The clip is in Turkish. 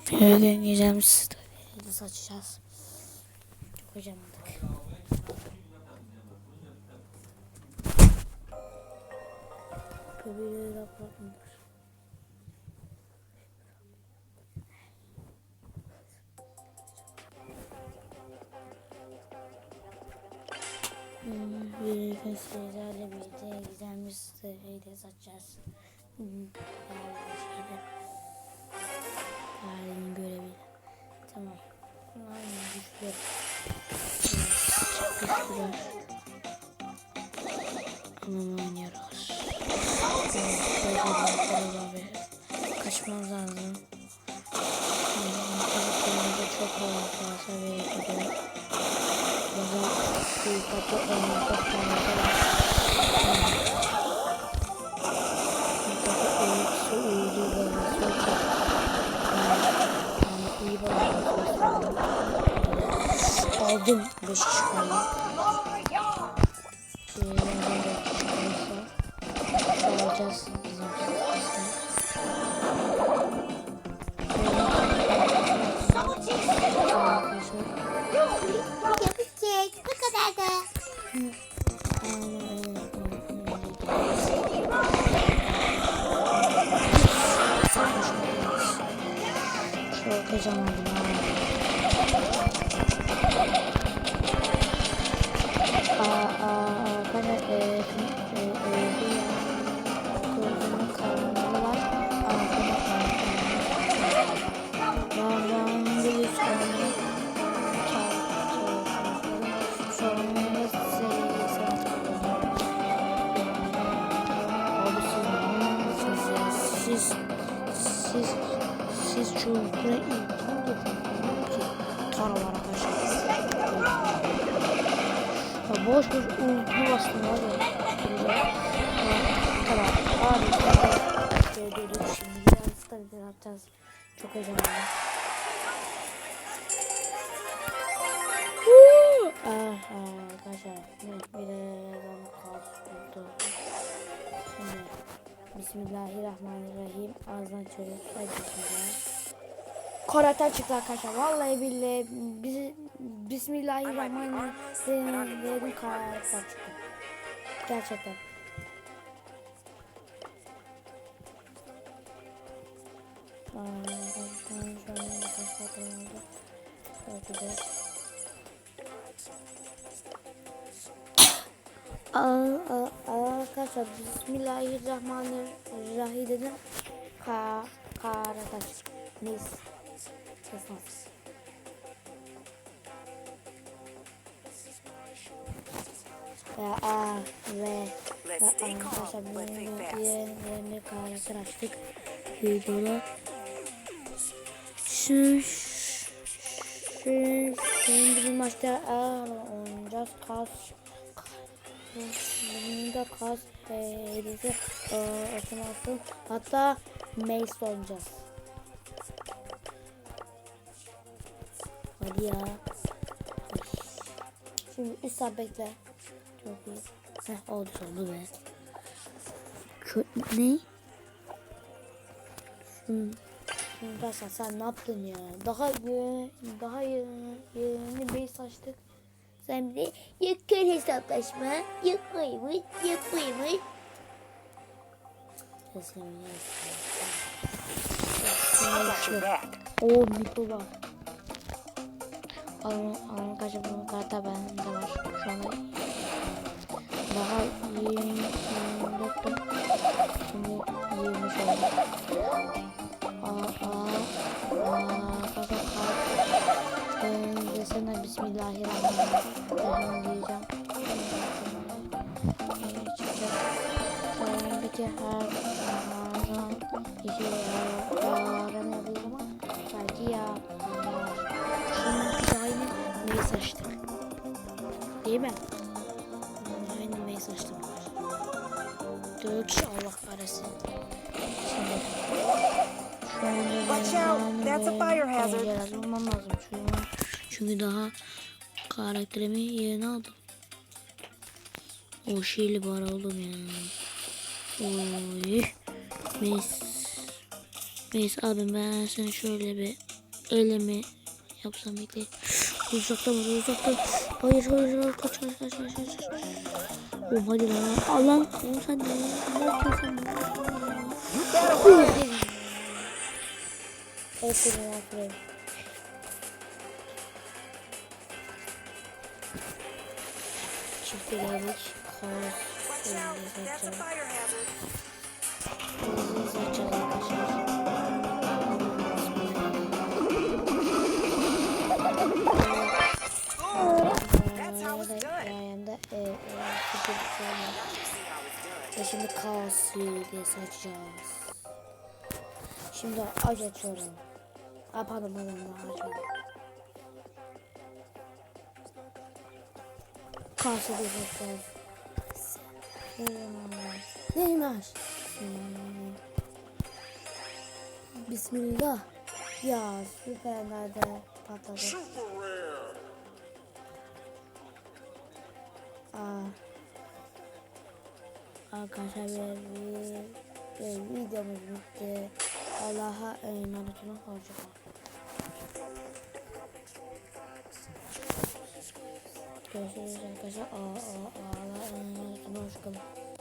bir deneyeceğim size. Saçacağız. Çok hocamadık. Köpeği rapor Birlikte sizlerle birlikte güzel bir siteyi satacağız. Değerli şeyde. Halini görebilir. Tamam. Aynen güçlü. Güçlüler. Hemen oynuyoruz. Kaçmamız lazım. Çocuklarımıza çok fazla ve gidiyor. Bazen büyük kapı önümüzde kalması Aldım 5 kişi kaldı. Şey, yandan da çıkarsa alacağız. Yapacak. Bu kadar da. Çok heyecanlandım siz? Siz, siz, çocuklara ilgin getirdiniz ki taralar arkadaşlar. Ya boş boş bastım var ya. Tamam. Abi dedik şimdi biraz da bir yapacağız. Çok heyecanlıyım. Aha arkadaşlar bir bir de kalktı. Şimdi Bismillahirrahmanirrahim ağzından çocuk hadi bismillah. Karate çıktı arkadaşlar. Vallahi billahi bizi Bismillahirrahmanirrahim dedim karate çıktı. Gerçekten. Arkadaşlar Bismillahirrahmanirrahim dedim. Ka karataş. Neyse. Kesmez. Ve a ve arkadaşlar karakter açtık. Videoda. Şu şimdi bir maçta a oynayacağız. Kas bunun da kas hediyesi olsun olsun. Hatta Mace oynayacağız. Hadi ya. Şimdi 3 saat bekle. Heh oldu oldu be. Şu ne? Hmm. Arkadaşlar sen ne yaptın ya? Daha daha yeni, base açtık. Sen bir de yakın hesaplaşma yapmaymış, yapmaymış. Oo Miko var. Kaçı bunun karta bende var. Şu anda daha 24'tü. Şimdi 23 oldu. Aa, aa, aa, kasa kart. Ee, desene Bismillahirrahmanirrahim diyeceğim. Ee, çıkacak. Sonraki her zaman işe yaramıyor ama belki ya. Şimdi aynı mail açtık. Değil mi? Dört kişi Allah kahretsin. Watch out, that's a fire hazard. Bulmam lazım çünkü, çünkü daha karakterimi yerine aldım. O şeyli var oğlum ya. Oy. Mis. Neyse abim ben sana şöyle bir elimi yapsam bekle. Uzaktan vur uzaktan. Hayır hayır hayır kaç kaç kaç kaç kaç. Oğlum hadi lan. Al lan. Oğlum sen ne? Ne yapıyorsun sen? Aferin aferin. Çift ilerlik. Kaos. Done. Ve şimdi kaos diye saçacağız. Şimdi aç açıyorum. Aa, pardon pardon daha açmadım. Kaos diye saçacağız. Neymiş? Bismillah. Ya süper nerede patladı. Aa. Arkadaşlar bir, bir, videomuz bitti. Allah'a emanet olun. Hoşçakalın. Görüşürüz arkadaşlar. Allah'a emanet olun. Hoşçakalın.